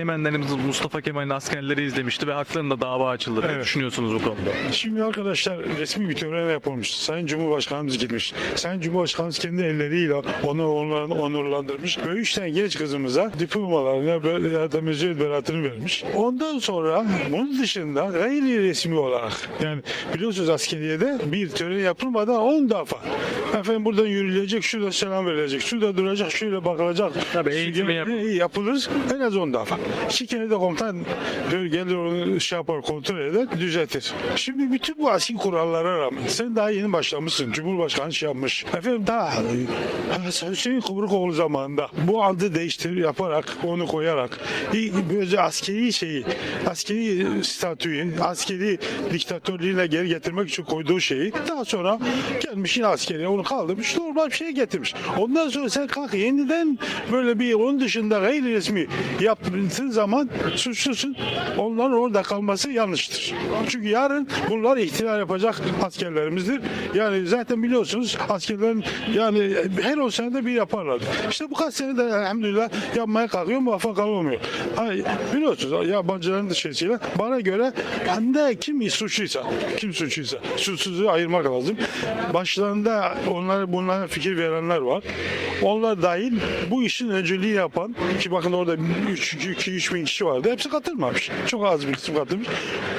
Teğmenlerimiz Mustafa Kemal'in askerleri izlemişti ve haklarında dava açıldı. Ne Evet. düşünüyorsunuz bu konuda? Şimdi arkadaşlar resmi bir tören yapılmış. Sayın Cumhurbaşkanımız gitmiş. Sayın Cumhurbaşkanımız kendi elleriyle onu onların onurlandırmış. Ve üç tane genç kızımıza diplomalarını böyle ya da mezun beratını vermiş. Ondan sonra bunun dışında gayri resmi olarak yani biliyorsunuz askeriyede bir tören yapılmadan 10 defa efendim buradan yürüyecek, şurada selam verilecek, şurada duracak, şöyle bakılacak. Tabii, eğitimi yap- yapılır en az 10 defa. Şikayette komutan böyle gelir onu şey yapar kontrol eder düzeltir. Şimdi bütün bu askeri kurallara rağmen sen daha yeni başlamışsın. Cumhurbaşkanı şey yapmış. Efendim daha e, Hüseyin Kıbrıkoğlu zamanında bu adı değiştir yaparak onu koyarak e, böyle askeri şeyi askeri statüyü askeri diktatörlüğüne geri getirmek için koyduğu şeyi daha sonra gelmiş yine askeri onu kaldırmış normal bir şeye getirmiş. Ondan sonra sen kalk yeniden böyle bir onun dışında gayri resmi yaptığın zaman suçlusun. Onların orada kalması yanlıştır. Çünkü yarın bunlar ihtilal yapacak askerlerimizdir. Yani zaten biliyorsunuz askerlerin yani her o senede bir yaparlar. İşte bu kaç sene de elhamdülillah yapmaya kalkıyor muvaffak olmuyor. Hani biliyorsunuz yabancıların şeysiyle bana göre bende kim suçluysa kim suçluysa suçsuzu ayırmak lazım. Başlarında onlar bunlara fikir verenler var. Onlar dahil bu işin önceliği yapan ki bakın orada 2-3 bin kişi vardı. Hepsi katılmamış. Çok az bir kısım katılmış.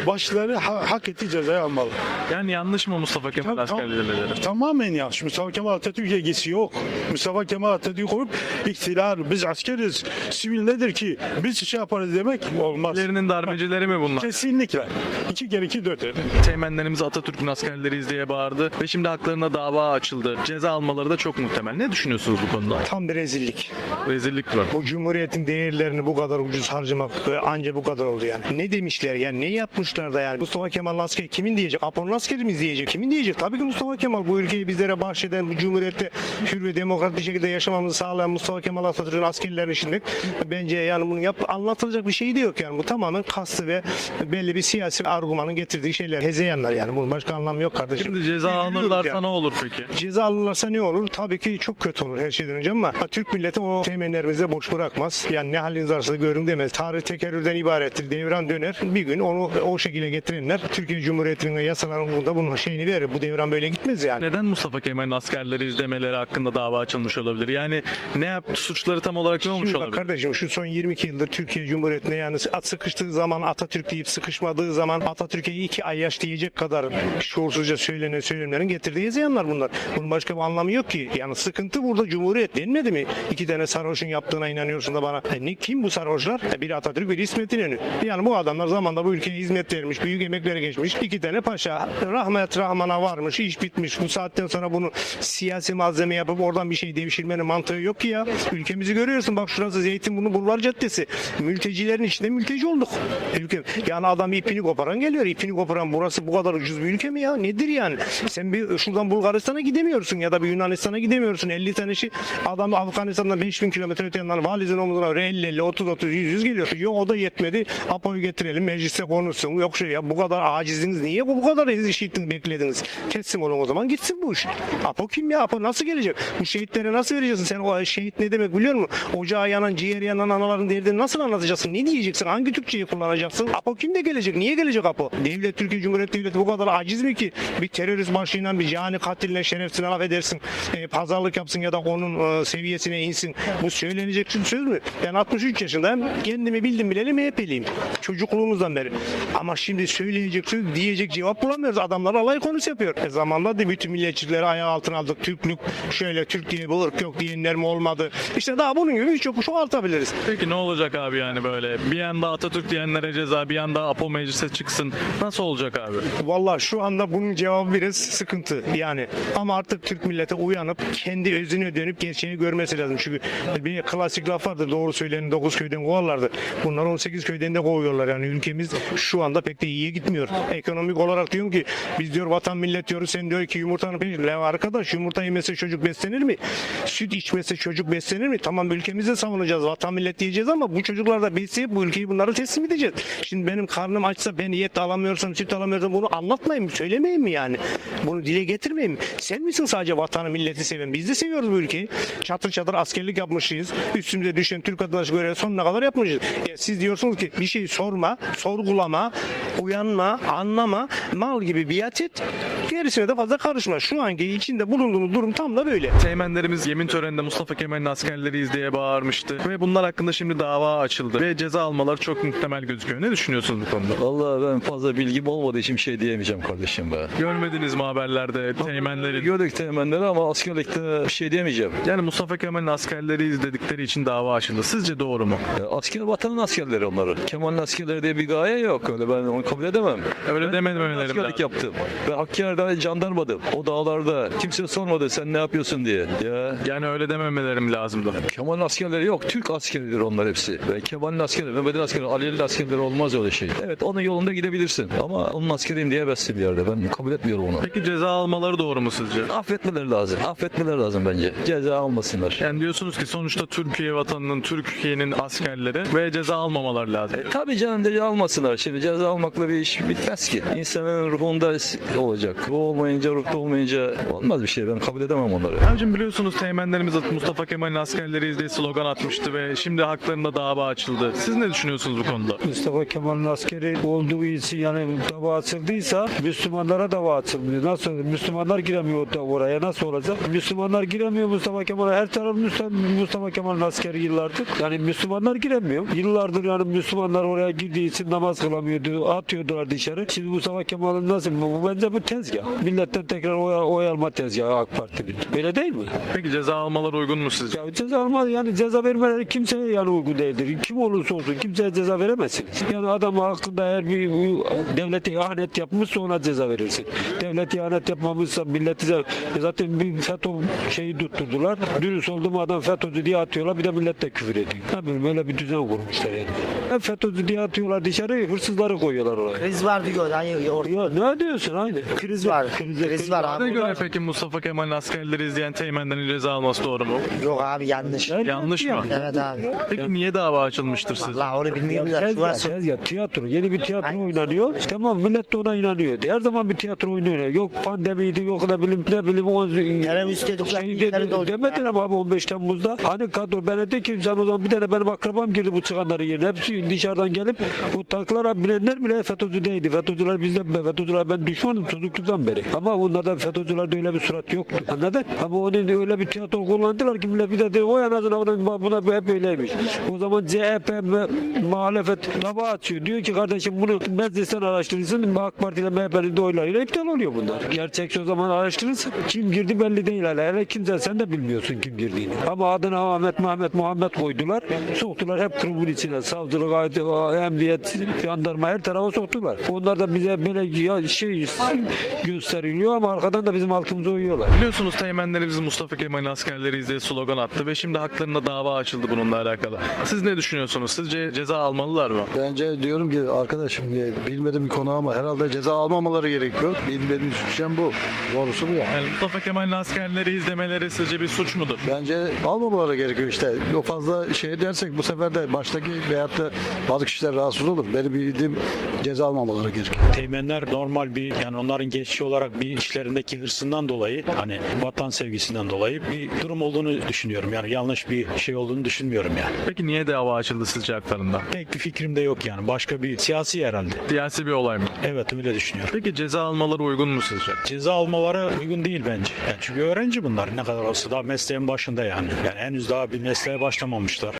Başları ha- hak ettiği cezayı almalı. Yani yanlış mı Mustafa Kemal Tam- tam- askerleri? Tamamen yanlış. Mustafa Kemal Atatürk ilgisi yok. Mustafa Kemal Atatürk olup ihtilal, biz askeriz, sivil nedir ki biz şey yaparız demek olmaz. Lerinin darbecileri mi bunlar? Kesinlikle. İki kere iki dört eder. Teğmenlerimiz Atatürk'ün askerleri diye bağırdı ve şimdi haklarına dava açıldı. Ceza almaları da çok muhtemel. Ne düşünüyorsunuz bu konuda? Tam bir rezillik. Rezillik var. Bu cumhuriyetin değerlerini bu kadar ucuz harcamak anca bu kadar oldu yani. Ne demişler yani ne yapmışlar da yani. Mustafa Kemal askeri kimin diyecek? Apo'nun askerimiz diyecek. Kimin diyecek? Tabii ki Mustafa Kemal bu ülkeyi bizlere bahşeden, bu cumhuriyette hür ve demokrat bir şekilde yaşamamızı sağlayan Mustafa Kemal Atatürk'ün askerlerini şimdi bence yani bunu yap anlatılacak bir şey de yok yani. Bu tamamen kastı ve belli bir siyasi argümanın getirdiği şeyler. Hezeyanlar yani. Bunun başka anlamı yok kardeşim. Şimdi ceza alırlarsa yani. ne olur peki? Ceza alırlarsa ne olur? Tabii ki çok kötü olur her şeyden önce ama Türk milleti o temellerimize boş bırakmaz. Yani ne haliniz varsa görün demez. Tarih tekerrürden ibarettir. Devran döner. Bir gün onu o şekilde getirenler Türkiye Cumhuriyeti'nin ve yasaların da bunun şeyini verir. Bu devran böyle gitmez yani. Neden Mustafa Kemal'in askerleri izlemeleri hakkında dava açılmış olabilir? Yani ne yaptı? Suçları tam olarak ne olmuş Şimdi bak olabilir? kardeşim şu son 22 yıldır Türkiye Cumhuriyeti'ne yani at sıkıştığı zaman Atatürk deyip sıkışmadığı zaman Atatürk'e iki ay yaş diyecek kadar şuursuzca söylenen söylemlerin getirdiği hezeyanlar bunlar. Bunun başka bir anlamı yok ki. Yani sıkıntı burada Cumhuriyet denmedi mi? İki tane sarhoşun yaptığına inanıyorsun da bana. E ne, kim bu sarhoşlar? E biri Atatürk biri İsmet İnönü. Yani bu adamlar zamanda bu ülkeye hizmet vermiş, büyük emeklere geçmiş. İki tane paşa rahmet rahmana varmış, iş bitmiş. Bu saatten sonra bunu siyasi malzeme yapıp oradan bir şey devşirmenin mantığı yok ki ya. Ülkemizi görüyorsun bak şurası Zeytinburnu Bulvar Caddesi. Mültecilerin içinde mülteci olduk. Ülke. Yani adam ipini koparan geliyor. İpini koparan burası bu kadar ucuz bir ülke mi ya? Nedir yani? Sen bir şuradan Bulgaristan'a gidemiyorsun ya da bir Yunanistan'a gidemiyorsun. 50 tane şey adam Afganistan'dan 5000 kilometre öte yandan valizin omuzuna 50 50 30 30 100 100 geliyor. Yok o da yetmedi. Apo'yu getirelim mecliste konuşsun. Yok şey ya bu kadar aciziniz niye bu bu kadar ezişittiniz beklediniz? Teslim olun o zaman gitsin bu iş. Apo kim ya? Apo nasıl gelecek? Bu şehitlere nasıl vereceksin? Sen o şehit ne demek biliyor musun? Ocağı yanan, ciğer yanan anaların derdini nasıl anlatacaksın? Ne diyeceksin? Hangi Türkçeyi kullanacaksın? Apo kim de gelecek? Niye gelecek Apo? Devlet Türkiye Cumhuriyeti Devleti bu kadar aciz mi ki? Bir terörist başıyla bir cani katille şerefsine laf edersin. E, pazarlık yapsın ya da onun e, seviyesine insin. Bu söylenecek söz mü? Ben 63 yaşındayım. Kendimi bildim bileli MHP'liyim. Çocukluğumuzdan beri. Ama şimdi söyleyecek söz diyecek cevap bulamıyoruz. Adamlar alay konusu yapıyor. E zamanla da bütün milliyetçileri ayağı altına aldık. Türklük şöyle Türk diye bir ırk yok diyenler mi olmadı? İşte daha bunun gibi birçok çoğaltabiliriz. Peki ne olacak abi yani böyle? Bir yanda Atatürk diyenlere ceza, bir yanda Apo meclise çıksın. Nasıl olacak abi? Vallahi şu anda bunun cevabı biraz sıkıntı yani. Ama artık Türk millete uyanıp kendi özüne dönüp gerçeğini görmesi lazım. Çünkü bir klasik laf vardır doğru söyleyen 9 köyden kovarlardı. Bunlar 18 köyden de kovuyorlar yani ülkemiz şu anda pek de iyiye gitmiyor. Ekonomik olarak diyorum ki biz diyor vatan millet diyoruz sen diyor ki yumurtanın peşinde. Arkadaş yumurta yemese çocuk beslenir mi? Süt içmese çocuk beslenir mi? Tamam ülkemizi savunacağız vatan millet diyeceğiz ama bu çocuklar da besleyip bu ülkeyi bunlara teslim edeceğiz. Şimdi benim karnım açsa ben et alamıyorsam süt alamıyorsam bunu anlatmayayım mı? Söylemeyeyim mi yani? Bunu dile getirmeyeyim mi? Sen misin sadece vatanı milleti seven? Biz de seviyoruz bu ülkeyi. Çatır çatır askerlik yapmışız. Üstümüze düşen Türk vatandaşı görevi sonuna kadar beraber. E, siz diyorsunuz ki bir şeyi sorma, sorgulama, uyanma, anlama, mal gibi biat et. Gerisine de fazla karışma. Şu anki içinde bulunduğumuz durum tam da böyle. Teğmenlerimiz yemin töreninde Mustafa Kemal'in askerleriyiz diye bağırmıştı. Ve bunlar hakkında şimdi dava açıldı. Ve ceza almaları çok muhtemel gözüküyor. Ne düşünüyorsunuz bu konuda? Vallahi ben fazla bilgim olmadığı için bir şey diyemeyeceğim kardeşim be. Görmediniz mi haberlerde teğmenleri? Gördük temenleri ama askerlikte bir şey diyemeyeceğim. Yani Mustafa Kemal'in askerleriyiz dedikleri için dava açıldı. Sizce doğru mu? Ya Asker vatanın askerleri onları. Kemal'in askerleri diye bir gaye yok. Öyle ben onu kabul edemem. Öyle dememeleri Askerlik lazım. yaptım. Ben Hakkari'de jandarmadım. O dağlarda kimse sormadı sen ne yapıyorsun diye. Ya Yani öyle dememelerim lazımdı. Kemal'in askerleri yok. Türk askeridir onlar hepsi. Ve Kemal'in askerleri, Mehmet'in askerleri, Ali'nin askerleri olmaz öyle şey. Evet onun yolunda gidebilirsin. Ama onun askeriyim diyemezsin bir yerde. Ben kabul etmiyorum onu. Peki ceza almaları doğru mu sizce? Affetmeleri lazım. Affetmeleri lazım bence. Ceza almasınlar. Yani diyorsunuz ki sonuçta Türkiye vatanının, Türkiye'nin askerleri ve ceza almamaları lazım. E, tabii canım ceza almasınlar. Şimdi ceza almakla bir iş bitmez ki. İnsanın ruhunda olacak. Ruh olmayınca, ruhta olmayınca olmaz bir şey. Ben kabul edemem onları. Abicim biliyorsunuz teğmenlerimiz Mustafa Kemal'in askerleriyiz diye slogan atmıştı ve şimdi haklarında dava açıldı. Siz ne düşünüyorsunuz bu konuda? Mustafa Kemal'in askeri olduğu için yani dava açıldıysa Müslümanlara dava açılmıyor. Nasıl? Müslümanlar giremiyor da oraya nasıl olacak? Müslümanlar giremiyor Mustafa Kemal'e. Her taraf Mustafa, Mustafa Kemal'in askeri yıllardır. Yani Müslümanlar giremiyor. Yıllardır yani Müslümanlar oraya girdiği için namaz kılamıyordu. Atıyordular dışarı. Şimdi Mustafa Kemal'in nasıl? Bu, bu bence bu tezgah. Milletten tekrar oy, oy alma tezgahı AK Parti'nin. Öyle değil mi? Peki ceza almaları uygun mu sizce? Ya ceza almaz yani ceza vermeleri kimseye yani uygun değildir. Kim olursa olsun kimseye ceza veremezsiniz. Yani adam hakkında eğer bir devlete ihanet yapmışsa ona ceza verirsin. Devlet ihanet yapmamışsa milleti zaten bir FETÖ şeyi tutturdular. Dürüst oldu mu adam FETÖ'cü diye atıyorlar bir de millet de küfür ediyor. Ne bileyim öyle bir düzen kurmuşlar yani. Hem FETÖ'cü diye atıyorlar dışarı hırsızları koyuyorlar oraya. Kriz var diyor. Hani orada Ya ne diyorsun aynı? kriz var. Kriz var Ne abi. göre peki Mustafa Kemal'in askerleri izleyen teğmenlerin ceza alması doğru mu? Yok abi yanlış. Yanlış mı? Evet abi. Peki niye dava açılmıştır sizce? Allah onu bilmiyorum da şu Tezgah, var. tezgah, tiyatro. Yeni bir tiyatro oynanıyor. Tamam millet de ona inanıyor. Her zaman bir tiyatro oynuyor. Yok pandemiydi, yok ne bileyim ne bileyim o Terörist dedikler şey dedi, demediler mi abi 15 Temmuz'da? Hani kadro ben de ki sen o zaman bir tane benim akrabam girdi bu çıkanların yerine. Hepsi dışarıdan gelip bu tanklara binenler bile FETÖ'cü değildi. FETÖ'cüler bizden FETÖ'cüler ben düşmanım çocukluktan beri. Ama onlarda FETÖ'cülerde öyle bir surat yoktu. Anladın? Ama onun öyle bir tiyatro kullandılar ki millet bir de o en azından buna, hep öyleymiş. O zaman CHP ve muhalefet dava açıyor. Diyor ki kardeşim bunu meclisten araştırırsın. AK Parti ile MHP'nin de oylarıyla iptal oluyor bunlar. Gerçekçi o zaman araştırırsın. Kim girdi belli değil hala. Hele kimse sen de bilmiyorsun kim girdiğini. Ama adına Ahmet Mehmet Muhammed koydular. Soktular hep kurumun içine. Savcılık, ait- emniyet, jandarma her tarafa soktular. Onlar da bize böyle ya şey gösteriliyor ama arkadan da bizim altımıza uyuyorlar. Biliyorsunuz teğmenlerimiz Mustafa Kemal'in askerleriyiz diye slogan attı ve şimdi haklarında dava açıldı bununla alakalı. Siz ne düşünüyorsunuz? Sizce ceza almalılar mı? Bence diyorum ki arkadaşım diye bilmediğim bir konu ama herhalde ceza almamaları gerekiyor. Bilmediğim düşüncem bu. Doğrusu bu ya. Yani Mustafa Kemal'in askerleriyiz demeleri sizce bir suç mudur? Bence almamaları gerekiyor işte. Yok fazla şey dersek bu sefer de baştaki veyahut da bazı kişiler rahatsız olur. Benim bildiğim ceza almamaları gerekiyor. Teğmenler normal bir yani onların geçici olarak bir işlerindeki hırsından dolayı hani vatan sevgisinden dolayı bir durum olduğunu düşünüyorum. Yani yanlış bir şey olduğunu düşünmüyorum yani. Peki niye dava açıldı sizce haklarında? Pek bir fikrim de yok yani. Başka bir siyasi herhalde. Siyasi bir olay mı? Evet öyle düşünüyorum. Peki ceza almaları uygun mu sizce? Ceza almaları uygun değil bence. Yani çünkü öğrenci bunlar ne kadar olsa daha mesleğin başında yani. Yani henüz daha bir mesleğe başlamamışlar.